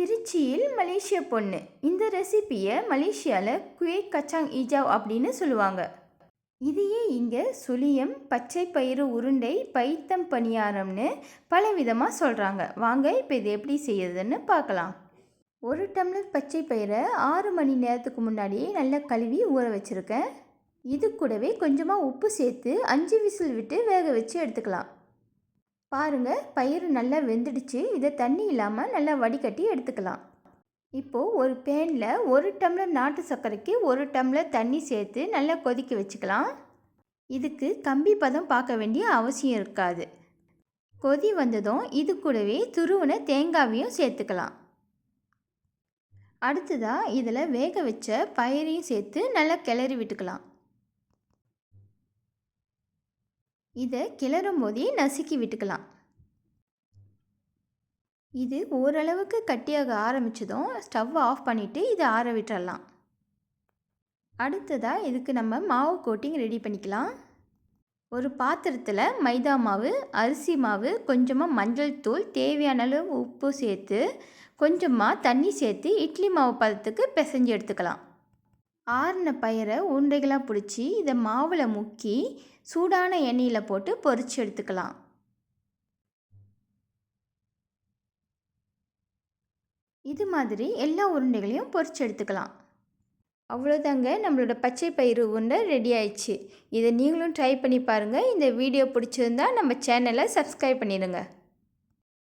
திருச்சியில் மலேசிய பொண்ணு. இந்த ரெசிபியை மலேசியாவில் குயேக் கச்சாங் ஈஜாவ் அப்படின்னு சொல்லுவாங்க. இதையே இங்கே சுழியம் பச்சை பயிறு உருண்டை பைத்தம் பணியாரம்னு பல விதமாக சொல்கிறாங்க வாங்க இப்போ இது எப்படி செய்யறதுன்னு பார்க்கலாம். ஒரு டம்ளர் பச்சை பயிரை ஆறு மணி நேரத்துக்கு முன்னாடியே நல்லா கழுவி ஊற வச்சுருக்கேன். இது கூடவே கொஞ்சமாக உப்பு சேர்த்து அஞ்சு விசில் விட்டு வேக வச்சு எடுத்துக்கலாம். பாருங்கள் பயிறு நல்லா வெந்துடுச்சு. இதை தண்ணி இல்லாமல் நல்லா வடிகட்டி எடுத்துக்கலாம். இப்போது ஒரு பேனில் ஒரு டம்ளர் நாட்டு சர்க்கரைக்கு ஒரு டம்ளர் தண்ணி சேர்த்து நல்லா கொதிக்க வச்சுக்கலாம். இதுக்கு கம்பி பதம் பார்க்க வேண்டிய அவசியம் இருக்காது. கொதி வந்ததும் இது கூடவே துருவன தேங்காவையும் சேர்த்துக்கலாம். அடுத்ததாக இதில் வேக வச்ச பயிரையும் சேர்த்து நல்லா கிளறி விட்டுக்கலாம். இதை கிளறும் போதே நசுக்கி விட்டுக்கலாம். இது ஓரளவுக்கு கட்டியாக ஆரம்பித்ததும் ஸ்டவ் ஆஃப் பண்ணிவிட்டு இதை ஆற விட்டுறலாம். அடுத்ததாக இதுக்கு நம்ம மாவு கோட்டிங் ரெடி பண்ணிக்கலாம். ஒரு பாத்திரத்தில் மைதா மாவு அரிசி மாவு கொஞ்சமாக மஞ்சள் தூள் தேவையான அளவு உப்பு சேர்த்து கொஞ்சமாக தண்ணி சேர்த்து இட்லி மாவு பதத்துக்கு பிசைஞ்சு எடுத்துக்கலாம். ஆறின பயிரை உருண்டைகளாக பிடிச்சி இதை மாவில் முக்கி சூடான எண்ணெயில் போட்டு பொறிச்சு எடுத்துக்கலாம். இது மாதிரி எல்லா உருண்டைகளையும் பொறிச்சு எடுத்துக்கலாம். அவ்வளோதாங்க. நம்மளோட பச்சை பயிறு உருண்டை ரெடி ஆயிடுச்சு. இதை நீங்களும் ட்ரை பண்ணி பாருங்கள் இந்த வீடியோ பிடிச்சிருந்தா நம்ம சேனலை சப்ஸ்கிரைப் பண்ணிடுங்க.